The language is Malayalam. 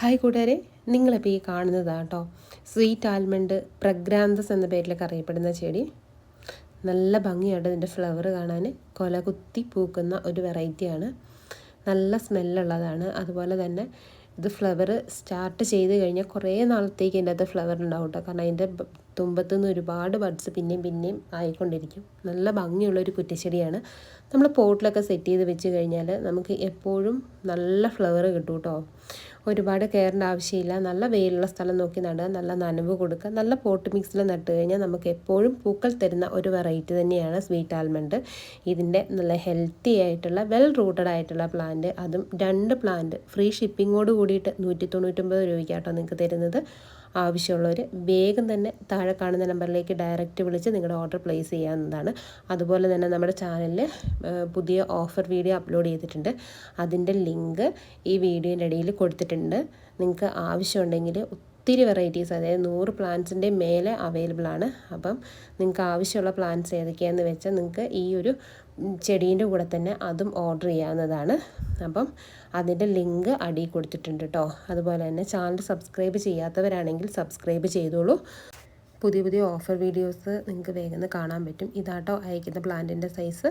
ഹായ് കൂട്ടുകാരെ നിങ്ങളിപ്പോൾ ഈ കാണുന്നതാണ് കേട്ടോ. സ്വീറ്റ് ആൽമണ്ട് പ്രഗ്രാന്തസ് എന്ന പേരിലൊക്കെ അറിയപ്പെടുന്ന ചെടി. നല്ല ഭംഗിയുണ്ട് ഇതിന്റെ ഫ്ലവർ കാണാൻ. കൊല കുത്തി പൂക്കുന്ന ഒരു വെറൈറ്റിയാണ്. നല്ല സ്മെല്ലുള്ളതാണ്. അതുപോലെ തന്നെ ഇത് ഫ്ലവർ സ്റ്റാർട്ട് ചെയ്ത് കഴിഞ്ഞാൽ കുറേ നാളത്തേക്ക് ഇതിന്റെ അകത്ത് ഫ്ലവർ ഉണ്ടാവും കേട്ടോ. കാരണം അതിന്റെ തുമ്പത്ത് നിന്ന് ഒരുപാട് ബഡ്സ് പിന്നെയും പിന്നെയും ആയിക്കൊണ്ടിരിക്കും. നല്ല ഭംഗിയുള്ള ഭംഗിയുള്ളൊരു കുറ്റിച്ചെടിയാണ്. നമ്മൾ പോട്ടിലൊക്കെ സെറ്റ് ചെയ്ത് വെച്ച് കഴിഞ്ഞാൽ നമുക്ക് എപ്പോഴും നല്ല ഫ്ലവർ കിട്ടും കേട്ടോ. ഒരുപാട് കെയറിന്റെ ആവശ്യമില്ല. നല്ല വെയിലുള്ള സ്ഥലം നോക്കി നടുക നല്ല നനവ് കൊടുക്കുക നല്ല പോട്ട് മിക്സിൽ നട്ട് കഴിഞ്ഞാൽ നമുക്ക് എപ്പോഴും പൂക്കൾ തരുന്ന ഒരു വെറൈറ്റി തന്നെയാണ് സ്വീറ്റ് ആൽമണ്ട്. ഇതിന്റെ നല്ല ഹെൽത്തി ആയിട്ടുള്ള വെൽ റൂട്ടഡ് ആയിട്ടുള്ള പ്ലാന്റ്. അതും രണ്ട് പ്ലാന്റ് ഫ്രീ ഷിപ്പിങ്ങോട് കൂടിയിട്ട് നൂറ്റി തൊണ്ണൂറ്റൊമ്പത് രൂപയ്ക്കാട്ടോ നിങ്ങൾക്ക് തരുന്നത്. ആവശ്യമുള്ളവർ വേഗം തന്നെ താഴെ കാണുന്ന നമ്പറിലേക്ക് ഡയറക്റ്റ് വിളിച്ച് നിങ്ങളുടെ ഓർഡർ പ്ലേസ് ചെയ്യാവുന്നതാണ്. അതുപോലെ തന്നെ നമ്മുടെ ചാനലിൽ പുതിയ ഓഫർ വീഡിയോ അപ്ലോഡ് ചെയ്തിട്ടുണ്ട്. അതിന്റെ ലിങ്ക് ഈ വീഡിയോന്റെ ഇടയിൽ കൊടുത്തിട്ടുണ്ട്. നിങ്ങൾക്ക് ആവശ്യമുണ്ടെങ്കിൽ ഒത്തിരി വെറൈറ്റീസ് അതായത് നൂറ് പ്ലാന്റ്സിന്റെ മേലെ അവൈലബിൾ ആണ്. അപ്പം നിങ്ങൾക്ക് ആവശ്യമുള്ള പ്ലാന്റ്സ് ഏതൊക്കെയാണെന്ന് വെച്ചാൽ നിങ്ങൾക്ക് ഈ ഒരു ചെടീന്റെ കൂടെ തന്നെ അതും ഓർഡർ ചെയ്യാവുന്നതാണ്. അപ്പം അതിന്റെ ലിങ്ക് അടി കൊടുത്തിട്ടുണ്ട് കേട്ടോ അതുപോലെ തന്നെ ചാനൽ സബ്സ്ക്രൈബ് ചെയ്യാത്തവരാണെങ്കിൽ സബ്സ്ക്രൈബ് ചെയ്തോളൂ. പുതിയ പുതിയ ഓഫർ വീഡിയോസ് നിങ്ങൾക്ക് വേഗം കാണാൻ പറ്റും. ഇതാട്ടോ അയക്കുന്ന പ്ലാന്റിന്റെ സൈസ്